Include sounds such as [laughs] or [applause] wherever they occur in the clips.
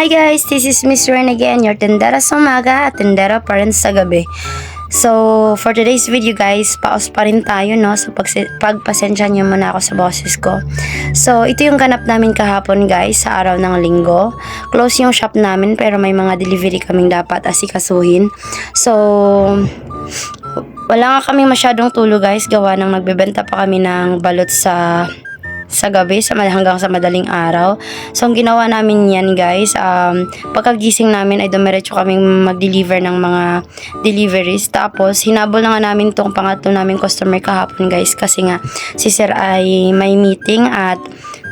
Hi guys, this is Miss Ren again, your tendera sa umaga at tendera pa rin sa gabi. So, for today's video guys, paos pa rin tayo no, so pag pagpasensya niyo muna ako sa boses ko. So, ito yung ganap namin kahapon guys, sa araw ng linggo. Close yung shop namin pero may mga delivery kaming dapat asikasuhin. So, wala nga kami masyadong tulog guys, gawa ng nagbebenta pa kami ng balot sa sa gabi sa hanggang sa madaling araw. So ang ginawa namin yan guys, um, pagkagising namin ay dumiretso kaming mag-deliver ng mga deliveries. Tapos hinabol na nga namin tong pangatlo naming customer kahapon guys kasi nga si sir ay may meeting at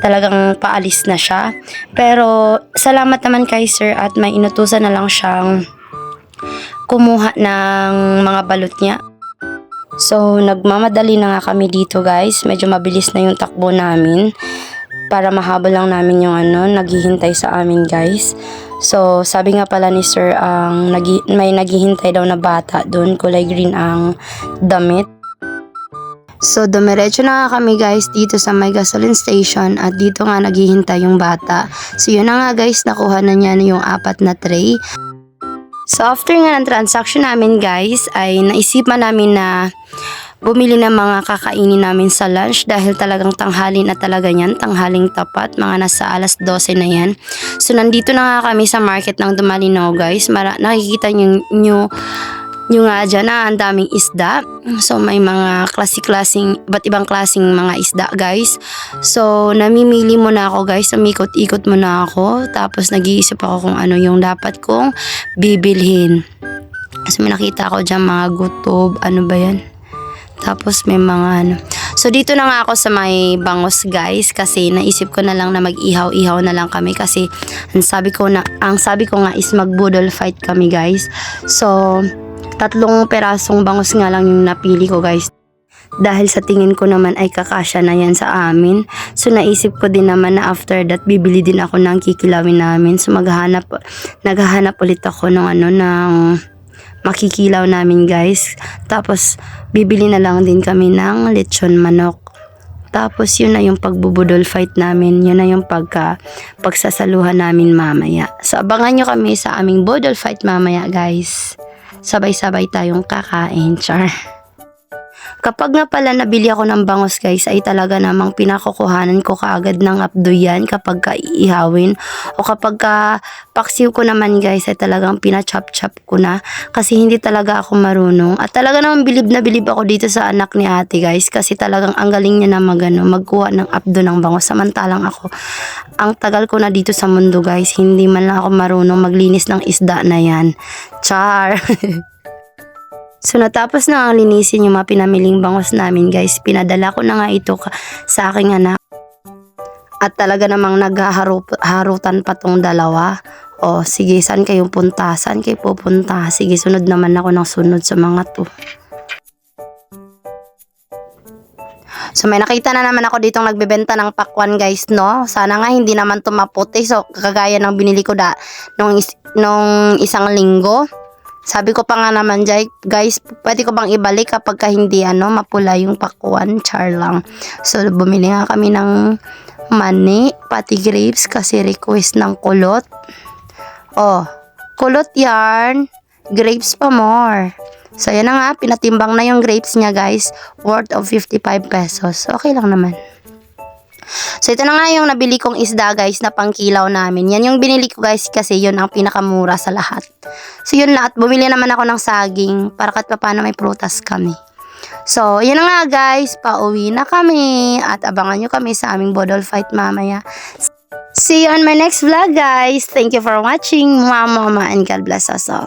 talagang paalis na siya. Pero salamat naman kay sir at may inutusan na lang siyang kumuha ng mga balot niya. So, nagmamadali na nga kami dito guys. Medyo mabilis na yung takbo namin. Para mahabol lang namin yung ano, naghihintay sa amin guys. So, sabi nga pala ni sir, ang nagi, may naghihintay daw na bata doon. Kulay green ang damit. So, dumiretso na nga kami guys dito sa may gasoline station at dito nga naghihintay yung bata. So, yun na nga guys, nakuha na niya yung apat na tray. So after nga ng transaction namin guys ay naisipan namin na bumili ng mga kakainin namin sa lunch dahil talagang tanghali na talaga yan, tanghaling tapat, mga nasa alas 12 na yan. So nandito na nga kami sa market ng Dumalinaw guys, Mara nakikita nyo, nyo yung nga dyan na ang daming isda. So may mga klase-klaseng, iba't ibang klaseng mga isda guys. So namimili muna ako guys, umikot-ikot muna ako. Tapos nag-iisip ako kung ano yung dapat kong bibilhin. So may nakita ako dyan mga gutob, ano ba yan? Tapos may mga ano. So dito na nga ako sa may bangos guys kasi naisip ko na lang na mag-ihaw-ihaw na lang kami kasi ang sabi ko na ang sabi ko nga is mag-budol fight kami guys. So Tatlong perasong bangus nga lang yung napili ko guys. Dahil sa tingin ko naman ay kakasya na yan sa amin. So naisip ko din naman na after that bibili din ako ng kikilawin namin. So maghahanap, naghahanap ulit ako ng ano ng makikilaw namin guys. Tapos bibili na lang din kami ng lechon manok. Tapos yun na yung pagbubudol fight namin. Yun na yung pagka, pagsasaluhan namin mamaya. So abangan nyo kami sa aming budol fight mamaya guys sabay-sabay tayong kakain, char. Kapag nga pala nabili ako ng bangos guys ay talaga namang pinakukuhanan ko kaagad ng abdo yan kapag kaiihawin o kapag ka paksiw ko naman guys ay talagang pinachop-chop ko na kasi hindi talaga ako marunong. At talaga namang bilib na bilib ako dito sa anak ni ate guys kasi talagang ang galing niya na magano magkuha ng abdo ng bangos. Samantalang ako ang tagal ko na dito sa mundo guys hindi man lang ako marunong maglinis ng isda na yan. Char [laughs] So natapos na ang linisin yung mga pinamiling bangos namin guys. Pinadala ko na nga ito sa aking anak. At talaga namang naghaharutan pa tong dalawa. O sige, saan kayong punta? Saan kayo pupunta? Sige, sunod naman ako ng sunod sa mga to. So may nakita na naman ako ditong nagbebenta ng pakwan guys no. Sana nga hindi naman to maputi. So kagaya ng binili ko da nung, is, nung isang linggo. Sabi ko pa nga naman, guys, pwede ko bang ibalik kapag ka hindi ano, mapula yung pakuan, char lang. So, bumili nga kami ng mani, pati grapes kasi request ng kulot. Oh, kulot yarn, grapes pa more. So, yan na nga, pinatimbang na yung grapes niya, guys, worth of 55 pesos. Okay lang naman. So, ito na nga yung nabili kong isda, guys, na pangkilaw namin. Yan yung binili ko, guys, kasi yun ang pinakamura sa lahat. So, yun lahat. Bumili naman ako ng saging para kahit paano may prutas kami. So, yun na nga, guys. Pauwi na kami. At abangan nyo kami sa aming Bodol Fight mamaya. See you on my next vlog, guys. Thank you for watching. Mama, mama, and God bless us all.